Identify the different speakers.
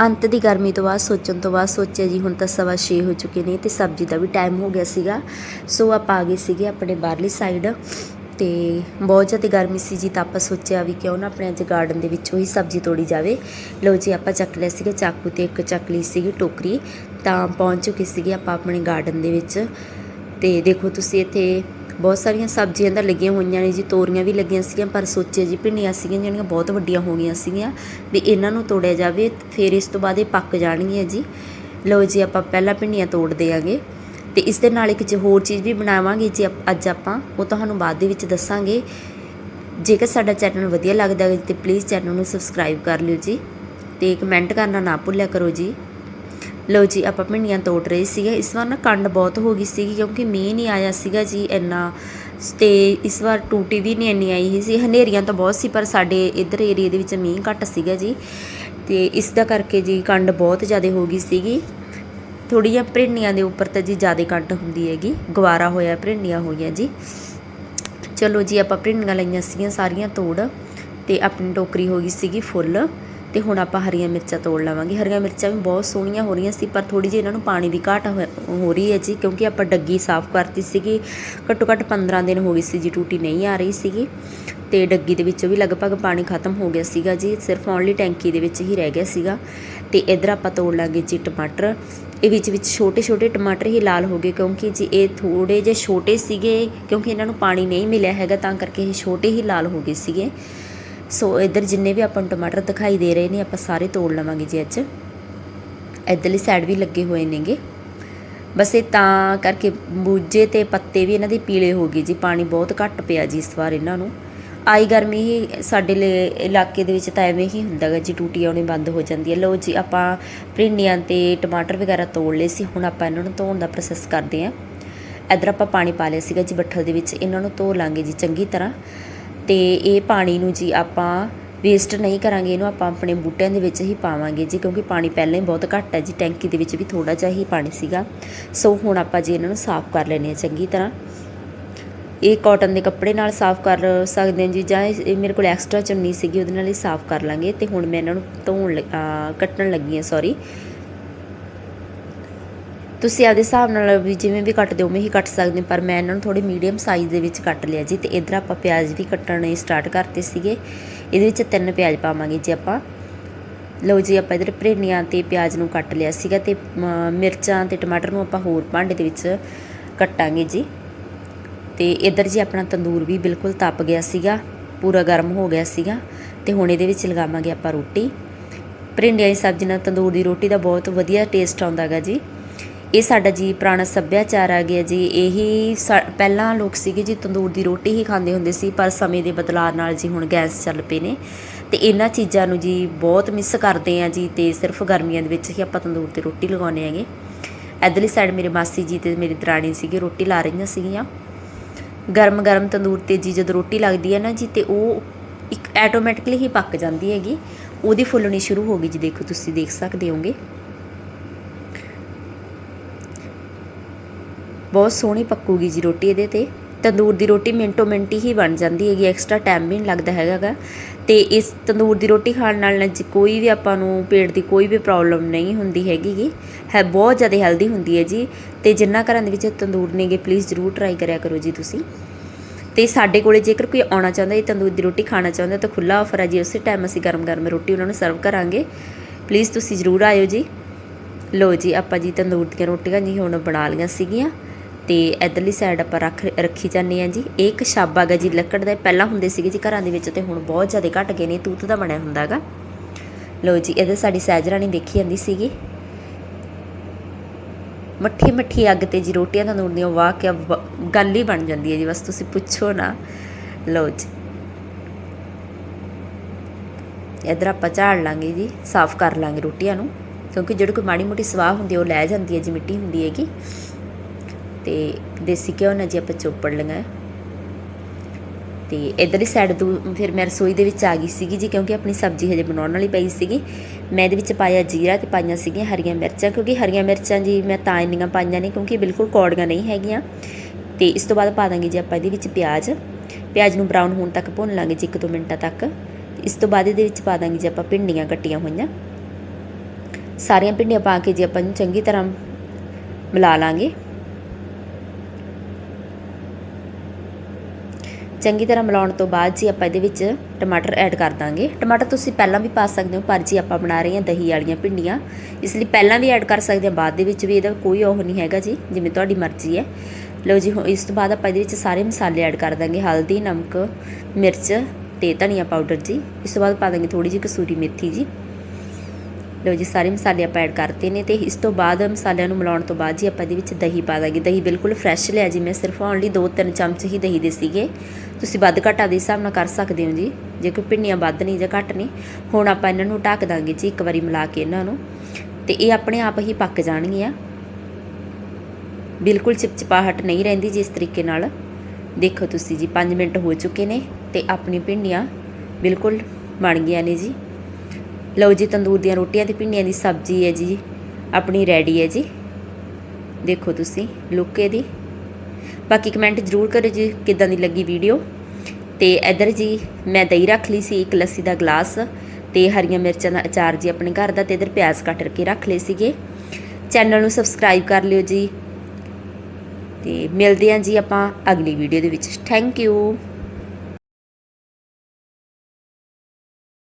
Speaker 1: ਅੰਤ ਦੀ ਗਰਮੀ ਤੋਂ ਬਾਅਦ ਸੋਚਣ ਤੋਂ ਬਾਅਦ ਸੋਚਿਆ ਜੀ, ਹੁਣ ਤਾਂ ਸਵਾ ਛੇ ਹੋ ਚੁੱਕੇ ਨੇ ਤੇ ਸਬਜ਼ੀ ਦਾ ਵੀ ਟਾਈਮ ਹੋ ਗਿਆ ਸੀਗਾ। ਸੋ ਆਪਾਂ ਆ ਗਏ ਸੀਗੇ ਆਪਣੇ ਬਾਹਰਲੀ ਸਾਈਡ ਤੇ ਬਹੁਤ ਜ਼ਿਆਦਾ ਗਰਮੀ ਸੀ ਜੀ, ਤਾਂ ਆਪਾਂ ਸੋਚਿਆ ਵੀ ਕਿਉਂ ਨਾ ਆਪਣੇ ਅੱਜ ਗਾਰਡਨ ਦੇ ਵਿੱਚੋਂ ਹੀ ਸਬਜ਼ੀ ਤੋੜੀ ਜਾਵੇ। ਲਓ ਜੀ, ਆਪਾਂ ਚੱਕ ਲਿਆ ਸੀਗਾ ਚਾਕੂ ਤੇ ਇੱਕ ਚੱਕ ਲਈ ਸੀਗੀ ਟੋਕਰੀ। ਤਾਂ ਪਹੁੰਚ ਚੁੱਕੇ ਸੀਗੇ ਆਪਾਂ ਆਪਣੇ ਗਾਰਡਨ ਦੇ ਵਿੱਚ। ਤੇ ਦੇਖੋ ਤੁਸੀਂ ਇੱਥੇ ਬਹੁਤ ਸਾਰੀਆਂ ਸਬਜ਼ੀਆਂ ਤਾਂ ਲੱਗੀਆਂ ਹੋਈਆਂ ਨੇ ਜੀ, ਤੋਰੀਆਂ ਵੀ ਲੱਗੀਆਂ ਸੀਗੀਆਂ, ਪਰ ਸੋਚਿਆ ਜੀ ਭਿੰਡੀਆਂ ਸੀਗੀਆਂ ਜਿਹੜੀਆਂ ਬਹੁਤ ਵੱਡੀਆਂ ਹੋ ਗਈਆਂ ਸੀਗੀਆਂ, ਵੀ ਇਹਨਾਂ ਨੂੰ ਤੋੜਿਆ ਜਾਵੇ, ਫਿਰ ਇਸ ਤੋਂ ਬਾਅਦ ਇਹ ਪੱਕ ਜਾਣਗੀਆਂ ਜੀ। ਲਓ ਜੀ, ਆਪਾਂ ਪਹਿਲਾਂ ਭਿੰਡੀਆਂ ਤੋੜ ਦਿਆਂਗੇ ਤੇ ਇਸ ਦੇ ਨਾਲ ਇੱਕ ਚ ਹੋਰ ਚੀਜ਼ ਵੀ ਬਣਾਵਾਂਗੇ ਜੀ ਆਪ- ਅੱਜ ਆਪਾਂ, ਉਹ ਤੁਹਾਨੂੰ ਬਾਅਦ ਦੇ ਵਿੱਚ ਦੱਸਾਂਗੇ। ਜੇਕਰ ਸਾਡਾ ਚੈਨਲ ਵਧੀਆ ਲੱਗਦਾ ਹੈ ਤੇ ਪਲੀਜ਼ ਚੈਨਲ ਨੂੰ ਸਬਸਕ੍ਰਾਈਬ ਕਰ ਲਿਓ ਜੀ ਤੇ ਕਮੈਂਟ ਕਰਨਾ ਨਾ ਭੁੱਲਿਆ ਕਰੋ ਜੀ। ਲਓ ਜੀ, ਆਪਾਂ ਭਿੰਡੀਆਂ ਤੋੜ ਰਹੇ ਸੀਗੇ। ਇਸ ਵਾਰ ਨਾ ਕੰਡ ਬਹੁਤ ਹੋ ਗਈ ਸੀਗੀ ਕਿਉਂਕਿ ਮੀਂਹ ਨਹੀਂ ਆਇਆ ਸੀਗਾ ਜੀ ਇੰਨਾ। ਤੇ ਇਸ ਵਾਰ ਟੂਟੀ ਵੀ ਨਹੀਂ ਇੰਨੀ ਆਈ ਸੀ। ਹਨੇਰੀਆਂ ਤਾਂ ਬਹੁਤ ਸੀ, ਪਰ ਸਾਡੇ ਇੱਧਰ ਏਰੀਆ ਦੇ ਵਿੱਚ ਮੀਂਹ ਘੱਟ ਸੀਗਾ ਜੀ। ਤੇ ਇਸ ਦਾ ਕਰਕੇ ਜੀ ਕੰਡ ਬਹੁਤ ਜ਼ਿਆਦਾ ਹੋ ਗਈ ਸੀਗੀ। ਥੋੜੀਆਂ ਭਿੰਡੀਆਂ ਦੇ ਉੱਪਰ ਤਾਂ ਜੀ ਜ਼ਿਆਦਾ ਕੰਡ ਹੁੰਦੀ ਹੈਗੀ। ਗਵਾਰਾ ਹੋਇਆ, ਭਿੰਡੀਆਂ ਹੋ ਗਈਆਂ ਜੀ। ਚਲੋ ਜੀ, ਆਪਾਂ ਭਿੰਡੀਆਂ ਲਈਆਂ ਸੀਗੀਆਂ ਸਾਰੀਆਂ ਤੋੜ। ਤੇ ਆਪਣੀ ਟੋਕਰੀ ਹੋ ਗਈ ਸੀਗੀ ਫੁੱਲ। ਤੇ ਹੁਣ ਆਪਾਂ ਹਰੀਆਂ ਮਿਰਚਾਂ ਤੋੜ ਲਵਾਂਗੇ। ਹਰੀਆਂ ਮਿਰਚਾਂ ਵੀ ਬਹੁਤ ਸੋਹਣੀਆਂ ਹੋ ਰਹੀਆਂ ਸੀ, ਪਰ ਥੋੜੀ ਜਿਹੀ ਇਹਨਾਂ ਨੂੰ ਪਾਣੀ ਦੀ ਘਾਟ ਹੋ ਰਹੀ ਹੈ ਜੀ, ਕਿਉਂਕਿ ਆਪਾਂ ਡੱਗੀ ਸਾਫ਼ ਕਰਤੀ ਸੀਗੀ। ਘੱਟੋ ਘੱਟ 15 ਦਿਨ ਹੋ ਗਏ ਸੀ ਜੀ, ਟੂਟੀ ਨਹੀਂ ਆ ਰਹੀ ਸੀਗੀ। ਤੇ ਡੱਗੀ ਦੇ ਵਿੱਚੋਂ ਵੀ ਲਗਭਗ ਪਾਣੀ ਖਤਮ ਹੋ ਗਿਆ ਸੀਗਾ ਜੀ, ਸਿਰਫ ਓਨਲੀ ਟੈਂਕੀ ਦੇ ਵਿੱਚ ਹੀ ਰਹਿ ਗਿਆ ਸੀਗਾ। ਤੇ ਇਧਰ ਆਪਾਂ ਤੋੜ ਲਾਂਗੇ ਜੀ ਟਮਾਟਰ। ਇਹ ਵਿੱਚ ਵਿੱਚ ਛੋਟੇ ਛੋਟੇ ਟਮਾਟਰ ਹੀ ਲਾਲ ਹੋ ਗਏ, ਕਿਉਂਕਿ ਜੀ ਇਹ ਥੋੜੇ ਜਿਹੇ ਛੋਟੇ ਸੀਗੇ, ਕਿਉਂਕਿ ਇਹਨਾਂ ਨੂੰ ਪਾਣੀ ਨਹੀਂ ਮਿਲਿਆ ਹੈਗਾ, ਤਾਂ ਕਰਕੇ ਇਹ ਛੋਟੇ ਹੀ ਲਾਲ ਹੋ ਗਏ ਸੀਗੇ। ਸੋ ਇਧਰ ਜਿੰਨੇ ਵੀ ਆਪਾਂ ਨੂੰ ਟਮਾਟਰ ਦਿਖਾਈ ਦੇ ਰਹੇ ਨੇ, ਆਪਾਂ ਸਾਰੇ ਤੋੜ ਲਵਾਂਗੇ ਜੀ ਅੱਜ ਇਧਰਲੀ ਸਾਈਡ ਵੀ ਲੱਗੇ ਹੋਏ ਨੇਗੇ। ਬਸ ਇਹ ਤਾਂ ਕਰਕੇ ਬੂਝੇ ਤੇ ਪੱਤੇ ਵੀ ਇਹਨਾਂ ਦੇ ਪੀਲੇ ਹੋ ਗਏ ਜੀ। ਪਾਣੀ ਬਹੁਤ ਘੱਟ ਪਿਆ ਜੀ ਇਸ ਵਾਰ ਇਹਨਾਂ ਨੂੰ। ਆਈ ਗਰਮੀ ਹੀ ਸਾਡੇ ਲਈ ਇਲਾਕੇ ਦੇ ਵਿੱਚ ਤਾਂ ਐਵੇਂ ਹੀ ਹੁੰਦਾ ਗਾ ਜੀ, ਟੂਟੀ ਆਉਣੀ ਬੰਦ ਹੋ ਜਾਂਦੀ ਹੈ। ਲਓ ਜੀ, ਆਪਾਂ ਭਿੰਡੀਆਂ ਤੇ ਟਮਾਟਰ ਵਗੈਰਾ ਤੋੜ ਲਏ ਸੀ। ਹੁਣ ਆਪਾਂ ਇਹਨਾਂ ਨੂੰ ਧੋਣ ਦਾ ਪ੍ਰੋਸੈਸ ਕਰਦੇ ਹਾਂ। ਇਧਰ ਆਪਾਂ ਪਾਣੀ ਪਾ ਲਿਆ ਸੀਗਾ ਜੀ ਬੱਠਲ ਦੇ ਵਿੱਚ। ਇਹਨਾਂ ਨੂੰ ਧੋ ਲਾਂਗੇ ਜੀ ਚੰਗੀ ਤਰ੍ਹਾਂ। ਅਤੇ ਇਹ ਪਾਣੀ ਨੂੰ ਜੀ ਆਪਾਂ ਵੇਸਟ ਨਹੀਂ ਕਰਾਂਗੇ, ਇਹਨੂੰ ਆਪਾਂ ਆਪਣੇ ਬੂਟਿਆਂ ਦੇ ਵਿੱਚ ਹੀ ਪਾਵਾਂਗੇ ਜੀ, ਕਿਉਂਕਿ ਪਾਣੀ ਪਹਿਲਾਂ ਹੀ ਬਹੁਤ ਘੱਟ ਹੈ ਜੀ, ਟੈਂਕੀ ਦੇ ਵਿੱਚ ਵੀ ਥੋੜਾ ਜਿਹਾ ਹੀ ਪਾਣੀ ਸੀਗਾ। ਸੋ ਹੁਣ ਆਪਾਂ ਜੀ ਇਹਨਾਂ ਨੂੰ ਸਾਫ਼ ਕਰ ਲੈਣੇ ਆ ਚੰਗੀ ਤਰ੍ਹਾਂ। ਇਹ ਕਾਟਨ ਦੇ ਕੱਪੜੇ ਨਾਲ ਸਾਫ਼ ਕਰ ਸਕਦੇ ਹਾਂ ਜੀ, ਜਾਂ ਇਹ ਮੇਰੇ ਕੋਲ ਐਕਸਟਰਾ ਚੁੰਨੀ ਸੀਗੀ, ਉਹਦੇ ਨਾਲ ਹੀ ਸਾਫ਼ ਕਰ ਲਾਂਗੇ ਤੇ ਹੁਣ ਮੈਂ ਇਹਨਾਂ ਨੂੰ ਧੋਣ ਲੱਗ- ਕੱਟਣ ਲੱਗੀ ਹਾਂ ਸੌਰੀ ਤੁਸੀਂ ਆਪਦੇ ਹਿਸਾਬ ਨਾਲ ਵੀ ਜਿਵੇਂ ਵੀ ਕੱਟਦੇ ਹੋ, ਉਵੇਂ ਹੀ ਕੱਟ ਸਕਦੇ ਹੋ, ਪਰ ਮੈਂ ਇਹਨਾਂ ਨੂੰ ਥੋੜੇ ਮੀਡੀਅਮ ਸਾਈਜ਼ ਦੇ ਵਿੱਚ ਕੱਟ ਲਿਆ ਜੀ ਤੇ ਇਧਰ ਆਪਾਂ ਪਿਆਜ਼ ਵੀ ਕੱਟਣੇ ਸਟਾਰਟ ਕਰਤੇ ਸੀਗੇ। ਇਹਦੇ ਵਿੱਚ ਤਿੰਨ ਪਿਆਜ਼ ਪਾਵਾਂਗੇ ਜੀ ਆਪਾਂ। ਲਓ ਜੀ, ਆਪਾਂ ਇਧਰ ਭਿੰਡੀਆਂ ਤੇ ਪਿਆਜ਼ ਨੂੰ ਕੱਟ ਲਿਆ ਸੀਗਾ ਤੇ ਮਿਰਚਾਂ ਤੇ ਟਮਾਟਰ ਨੂੰ ਆਪਾਂ ਹੋਰ ਭਾਂਡੇ ਦੇ ਵਿੱਚ ਕੱਟਾਂਗੇ ਜੀ। ਤੇ ਇਧਰ ਜੀ ਆਪਣਾ ਤੰਦੂਰ ਵੀ ਬਿਲਕੁਲ ਤਪ ਗਿਆ ਸੀਗਾ, ਪੂਰਾ ਗਰਮ ਹੋ ਗਿਆ ਸੀਗਾ ਤੇ ਹੁਣ ਇਹਦੇ ਵਿੱਚ ਲਗਾਵਾਂਗੇ ਆਪਾਂ ਰੋਟੀ। ਭਰਿੰਡੀਆਂ ਦੀ ਸਬਜ਼ੀ ਨਾਲ ਤੰਦੂਰ ਦੀ ਰੋਟੀ ਦਾ ਬਹੁਤ ਵਧੀਆ ਟੇਸਟ ਆਉਂਦਾਗਾ ਜੀ। ਇਹ ਸਾਡਾ ਜੀ ਪੁਰਾਣਾ ਸੱਭਿਆਚਾਰ ਆ ਗਿਆ ਜੀ। ਇਹੀ ਸਾ- ਪਹਿਲਾਂ ਲੋਕ ਸੀਗੇ ਜੀ ਤੰਦੂਰ ਦੀ ਰੋਟੀ ਹੀ ਖਾਂਦੇ ਹੁੰਦੇ ਸੀ, ਪਰ ਸਮੇਂ ਦੇ ਬਦਲਾਅ ਨਾਲ ਜੀ ਹੁਣ ਗੈਸ ਚੱਲ ਪਏ ਨੇ। ਤੇ ਇਹਨਾਂ ਚੀਜ਼ਾਂ ਨੂੰ ਜੀ ਬਹੁਤ ਮਿਸ ਕਰਦੇ ਆ ਜੀ, ਤੇ ਸਿਰਫ ਗਰਮੀਆਂ ਦੇ ਵਿੱਚ ਹੀ ਆਪਾਂ ਤੰਦੂਰ ਤੇ ਰੋਟੀ ਲਗਾਉਂਦੇ ਹੈਗੇ। ਇਧਰਲੀ ਸਾਈਡ ਮੇਰੇ ਮਾਸੀ ਜੀ ਤੇ ਮੇਰੀ ਦਰਾਣੀ ਸੀਗੀ, ਰੋਟੀ ਲਾ ਰਹੀਆਂ ਸੀਗੀਆਂ। ਗਰਮ ਗਰਮ ਤੰਦੂਰ ਤੇ ਜੀ ਜਦੋਂ ਰੋਟੀ ਲੱਗਦੀ ਹੈ ਨਾ ਜੀ, ਤੇ ਉਹ ਇੱਕ ਆਟੋਮੈਟਿਕਲੀ ਹੀ ਪੱਕ ਜਾਂਦੀ ਹੈਗੀ। ਉਹਦੀ ਫੁੱਲਣੀ ਸ਼ੁਰੂ ਹੋ ਗਈ ਜੀ, ਦੇਖੋ ਤੁਸੀਂ ਦੇਖ ਸਕਦੇ ਹੋਗੇ। ਬਹੁਤ ਸੋਹਣੀ ਪੱਕੂਗੀ ਜੀ ਰੋਟੀ ਇਹਦੇ ਤੇ। ਤੰਦੂਰ ਦੀ ਰੋਟੀ ਮਿੰਟੋ ਮਿੰਟ ਹੀ ਬਣ ਜਾਂਦੀ ਹੈਗੀ ਐਕਸਟਰਾ ਟਾਈਮ ਵੀ ਨਹੀਂ ਲੱਗਦਾ ਹੈਗਾ ਗਾ ਤੇ ਇਸ ਤੰਦੂਰ ਦੀ ਰੋਟੀ ਖਾਣ ਨਾਲ ਨਾ ਕੋਈ ਵੀ ਆਪਾਂ ਨੂੰ ਪੇਟ ਦੀ ਕੋਈ ਵੀ ਪ੍ਰੋਬਲਮ ਨਹੀਂ ਹੁੰਦੀ ਹੈਗੀ ਗੀ ਹੈ, ਬਹੁਤ ਜ਼ਿਆਦਾ ਹੈਲਦੀ ਹੁੰਦੀ ਹੈ ਜੀ। ਤੇ ਜਿੰਨਾ ਘਰਾਂ ਦੇ ਵਿੱਚ ਤੰਦੂਰ ਨੇਗੇ ਪਲੀਜ਼ ਜ਼ਰੂਰ ਟਰਾਈ ਕਰਿਆ ਕਰੋ ਜੀ ਤੁਸੀਂ। ਤੇ ਸਾਡੇ ਕੋਲੇ ਜੇਕਰ ਕੋਈ ਆਉਣਾ ਚਾਹੁੰਦਾ, ਇਹ ਤੰਦੂਰ ਦੀ ਰੋਟੀ ਖਾਣਾ ਚਾਹੁੰਦਾ, ਤਾਂ ਖੁੱਲਾ ਆਫਰ ਹੈ ਜੀ, ਉਸੇ ਟਾਈਮ ਅਸੀਂ ਗਰਮ ਗਰਮ ਰੋਟੀ ਉਹਨਾਂ ਨੂੰ ਸਰਵ ਕਰਾਂਗੇ। ਪਲੀਜ਼ ਤੁਸੀਂ ਜ਼ਰੂਰ ਆਇਓ ਜੀ। ਲੋ ਜੀ, ਆਪਾਂ ਜੀ ਤੰਦੂਰ ਦੀਆਂ ਰੋਟੀਆਂ ਜੀ ਹੁਣ ਬਣਾ ਲਈਆਂ ਸੀਗੀਆਂ। ਤੇ ਇਧਰਲੀ ਸਾਈਡ ਆਪਾਂ ਰੱਖ, ਰੱਖੀ ਜਾਂਦੇ ਆ ਜੀ। ਇਹ ਇੱਕ ਛੱਬ ਹੈਗਾ ਜੀ, ਲੱਕੜ ਦਾ। ਪਹਿਲਾਂ ਹੁੰਦੇ ਸੀਗੇ ਜੀ ਘਰਾਂ ਦੇ ਵਿੱਚ ਤੇ ਹੁਣ ਬਹੁਤ ਜ਼ਿਆਦਾ ਘਟ ਗਏ ਨੇ, ਤੂਤ ਦਾ ਬਣਿਆ ਹੁੰਦਾ ਹੈਗਾ। ਲੋ ਜੀ, ਇਹਦੇ ਸਾਡੀ ਸਹਿਜਰਾਣੀ ਦੇਖੀ ਜਾਂਦੀ ਸੀਗੀ। ਮੱਠੀ ਮੱਠੀ ਅੱਗ ਤੇ ਜੀ ਰੋਟੀਆਂ ਤੰਦੂਰ ਦੀਆਂ ਵਾਹ ਕੇ ਗੱਲ ਹੀ ਬਣ ਜਾਂਦੀ ਹੈ ਜੀ, ਬਸ ਤੁਸੀਂ ਪੁੱਛੋ ਨਾ। ਲਓ ਜੀ। ਇਧਰ ਆਪਾਂ ਝਾੜ ਲਾਂਗੇ ਜੀ, ਸਾਫ਼ ਕਰ ਲਾਂਗੇ ਰੋਟੀਆਂ ਨੂੰ। ਕਿਉਂਕਿ ਜਿਹੜੀ ਕੋਈ ਮਾੜੀ ਮੋਟੀ ਸਵਾਹ ਹੁੰਦੀ ਉਹ ਲੈ ਜਾਂਦੀ ਹੈ ਜੀ, ਮਿੱਟੀ ਹੁੰਦੀ ਹੈਗੀ। ਤੇ ਦੇਸੀ ਘਿਓ ਨਾਲ ਜੇ ਆਪਾਂ ਚੋਪੜ ਲਈਆਂ ਤੇ ਇਧਰਲੀ ਸਾਈਡ ਤੋਂ ਫਿਰ ਮੈਂ ਰਸੋਈ ਦੇ ਵਿੱਚ ਆ ਗਈ ਸੀਗੀ ਜੀ, ਕਿਉਂਕਿ ਆਪਣੀ ਸਬਜ਼ੀ ਹਜੇ ਬਣਾਉਣ ਵਾਲੀ ਪਈ ਸੀਗੀ। ਮੈਂ ਇਹਦੇ ਵਿੱਚ ਪਾਇਆ ਜੀਰਾ ਤੇ ਪਾਈਆਂ ਸੀਗੀਆਂ ਹਰੀਆਂ ਮਿਰਚਾਂ, ਕਿਉਂਕਿ ਹਰੀਆਂ ਮਿਰਚਾਂ ਜੀ ਮੈਂ ਤਾਂ ਇੰਨੀਆਂ ਪਾਈਆਂ ਨਹੀਂ, ਕਿਉਂਕਿ ਬਿਲਕੁਲ ਕੌੜੀਆਂ ਨਹੀਂ ਹੈਗੀਆਂ। ਤੇ ਇਸ ਤੋਂ ਬਾਅਦ ਪਾ ਦਾਂਗੇ ਜੀ ਆਪਾਂ ਇਹਦੇ ਵਿੱਚ ਪਿਆਜ਼। ਪਿਆਜ਼ ਨੂੰ ਬਰਾਊਨ ਹੋਣ ਤੱਕ ਭੁੰਨ ਲਾਂਗੇ ਜੀ 1-2 ਮਿੰਟਾਂ ਤੱਕ। ਇਸ ਤੋਂ ਬਾਅਦ ਇਹਦੇ ਵਿੱਚ ਪਾ ਦਾਂਗੇ ਜੀ ਆਪਾਂ ਭਿੰਡੀਆਂ ਕੱਟੀਆਂ ਹੋਈਆਂ। ਸਾਰੀਆਂ ਭਿੰਡੀਆਂ ਪਾ ਕੇ ਜੀ ਆਪਾਂ ਇਹਨੂੰ ਚੰਗੀ ਤਰ੍ਹਾਂ ਮਿਲਾ ਲਾਂਗੇ। ਚੰਗੀ ਤਰ੍ਹਾਂ ਮਿਲਾਉਣ ਤੋਂ ਬਾਅਦ ਜੀ ਆਪਾਂ ਇਹਦੇ ਵਿੱਚ ਟਮਾਟਰ ਐਡ ਕਰ ਦਾਂਗੇ। ਟਮਾਟਰ ਤੁਸੀਂ ਪਹਿਲਾਂ ਵੀ ਪਾ ਸਕਦੇ ਹੋ, ਪਰ ਜੀ ਆਪਾਂ ਬਣਾ ਰਹੇ ਹਾਂ ਦਹੀਂ ਵਾਲੀਆਂ ਭਿੰਡੀਆਂ। ਇਸ ਲਈ ਪਹਿਲਾਂ ਵੀ ਐਡ ਕਰ ਸਕਦੇ ਹਾਂ, ਬਾਅਦ ਦੇ ਵਿੱਚ ਵੀ ਇਹਦਾ ਕੋਈ ਉਹ ਨਹੀਂ ਹੈਗਾ ਜੀ, ਜਿਵੇਂ ਤੁਹਾਡੀ ਮਰਜ਼ੀ ਹੈ। ਲਓ ਜੀ, ਹੁਣ ਇਸ ਤੋਂ ਬਾਅਦ ਆਪਾਂ ਇਹਦੇ ਵਿੱਚ ਸਾਰੇ ਮਸਾਲੇ ਐਡ ਕਰ ਦਾਂਗੇ। ਹਲਦੀ, ਨਮਕ, ਮਿਰਚ ਤੇ ਧਨੀਆ ਪਾਊਡਰ ਜੀ। ਇਸ ਤੋਂ ਬਾਅਦ ਪਾ ਦਾਂਗੇ ਥੋੜੀ ਜਿਹੀ ਕਸੂਰੀ ਮੇਥੀ ਜੀ। ਲਓ ਜੀ, ਸਾਰੇ ਮਸਾਲੇ ਆਪਾਂ ਐਡ ਕਰਤੇ ਨੇ ਤੇ ਇਸ ਤੋਂ ਬਾਅਦ ਮਸਾਲਿਆਂ ਨੂੰ ਮਿਲਾਉਣ ਤੋਂ ਬਾਅਦ ਜੀ ਆਪਾਂ ਇਹਦੇ ਵਿੱਚ ਦਹੀਂ ਪਾ ਦਾਂਗੇ। ਦਹੀਂ ਬਿਲਕੁਲ ਫਰੈਸ਼ ਲਿਆ ਜੀ, ਮੈਂ ਸਿਰਫ ਓਨਲੀ 2-3 ਚਮਚ ਹੀ ਦਹੀਂ ਦੇ ਸੀਗੇ। ਤੁਸੀਂ ਵੱਧ ਘਟਾ ਦੇ ਹਿਸਾਬ ਨਾਲ ਕਰ ਸਕਦੇ ਹੋ ਜੀ, ਜੇ ਕੋਈ ਪਿੰਨੀਆਂ ਵੱਧ ਨਹੀਂ ਜਾਂ ਘੱਟ ਨਹੀਂ ਹੁਣ ਆਪਾਂ ਇਹਨਾਂ ਨੂੰ ਢੱਕ ਦਾਂਗੇ ਜੀ ਇੱਕ ਵਾਰੀ ਮਿਲਾ ਕੇ ਇਹਨਾਂ ਨੂੰ। ਤੇ ਇਹ ਆਪਣੇ ਆਪ ਹੀ ਪੱਕ ਜਾਣਗੀਆਂ। ਬਿਲਕੁਲ ਚਿਪਚਿਪਾਹਟ ਨਹੀਂ ਰਹਿੰਦੀ ਜਿਸ ਤਰੀਕੇ ਨਾਲ। ਦੇਖੋ ਤੁਸੀਂ ਜੀ 5 ਮਿੰਟ ਹੋ ਚੁੱਕੇ ਨੇ ਤੇ ਆਪਣੀ ਭਿੰਡੀਆਂ ਬਿਲਕੁਲ ਬਣ ਗਈਆਂ ਨੇ ਜੀ। ਲਓ ਜੀ, ਤੰਦੂਰ ਦੀਆਂ ਰੋਟੀਆਂ ਤੇ ਭਿੰਡੀਆਂ ਦੀ ਸਬਜ਼ੀ ਹੈ ਜੀ। ਆਪਣੀ ਰੈਡੀ ਹੈ ਜੀ। ਦੇਖੋ ਤੁਸੀਂ ਲੁੱਕ ਇਹਦੀ। ਬਾਕੀ ਕਮੈਂਟ ਜ਼ਰੂਰ ਕਰਿਓ ਜੀ, ਕਿਦਾਂ ਦੀ ਲੱਗੀ ਵੀਡੀਓ ਤੇ ਇਧਰ ਜੀ, ਮੈਂ ਦਹੀਂ ਰੱਖ ਲਈ ਸੀ, ਇੱਕ ਲੱਸੀ ਦਾ ਗਲਾਸ ਤੇ ਹਰੀਆਂ ਮਿਰਚਾਂ ਦਾ ਅਚਾਰ ਜੀ ਆਪਣੇ ਘਰ ਦਾ ਤੇ ਇਧਰ ਪਿਆਜ਼ ਕੱਟ ਕੇ ਰੱਖ ਲਏ ਸੀਗੇ। ਚੈਨਲ ਨੂੰ ਸਬਸਕ੍ਰਾਈਬ ਕਰ ਲਿਓ ਜੀ। ਤੇ ਮਿਲਦੇ ਹਾਂ ਜੀ ਆਪਾਂ ਅਗਲੀ ਵੀਡੀਓ ਦੇ ਵਿੱਚ। Thank you